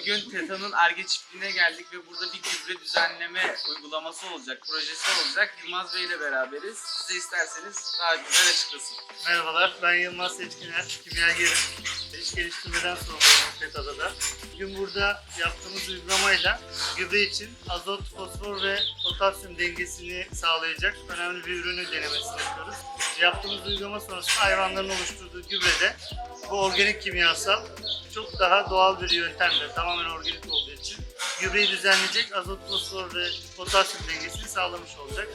Bugün TETA'nın Erge çiftliğine geldik ve burada bir gübre düzenleme uygulaması olacak, projesi olacak. Yılmaz Bey ile beraberiz. Size isterseniz daha güzel açıklasın. Merhabalar, ben Yılmaz Seçkiner, kimyagerim. İş geliştirmeden sorumluyum FETA'da da. Bugün burada yaptığımız uygulamayla gübre için azot, fosfor ve potasyum dengesini sağlayacak önemli bir ürünü denemesini yapıyoruz. Yaptığımız uygulama sonrasında hayvanların oluşturduğu gübrede bu organik kimyasal çok daha doğal bir yöntemle, tamamen organik olduğu için gübreyi düzenleyecek azot, fosfor ve potasyum dengesini sağlamış olacak.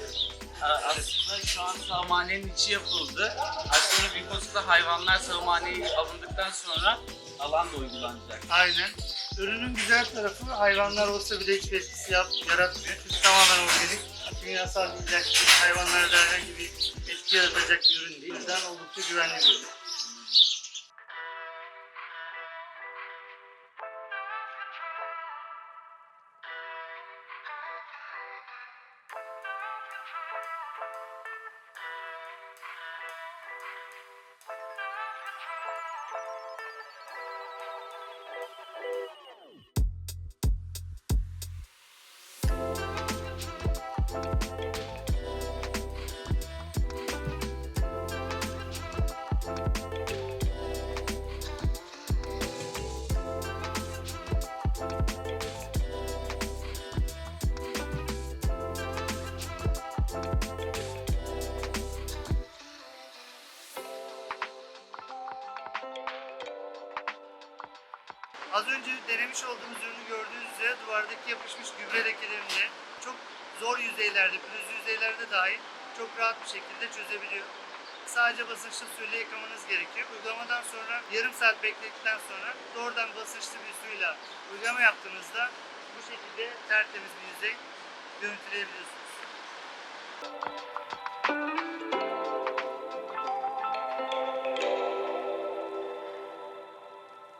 Aa, Aslında şu an sağmanenin içi yapıldı. Az sonra Bikos'ta hayvanlar sağmaneyi alındıktan sonra alan da uygulanacak. Aynen. Ürünün güzel tarafı hayvanlar olsa bile hiçbir etkisi yap, yaratmıyor. Çünkü tamamen organik, kimyasal bir değil. Hayvanlarda herhangi bir etki yaratacak bir ürün değil. O yüzden oldukça güvenli bir ürün. Az önce denemiş olduğumuz ürünü gördüğünüz üzere duvardaki yapışmış gübre lekelerini çok zor yüzeylerde, pürüzlü yüzeylerde dahi çok rahat bir şekilde çözebiliyor. Sadece basınçlı suyla yıkamanız gerekiyor. Uygulamadan sonra yarım saat bekledikten sonra doğrudan basınçlı bir suyla uygulama yaptığınızda bu şekilde tertemiz bir yüzey görüntüleyebiliyorsunuz.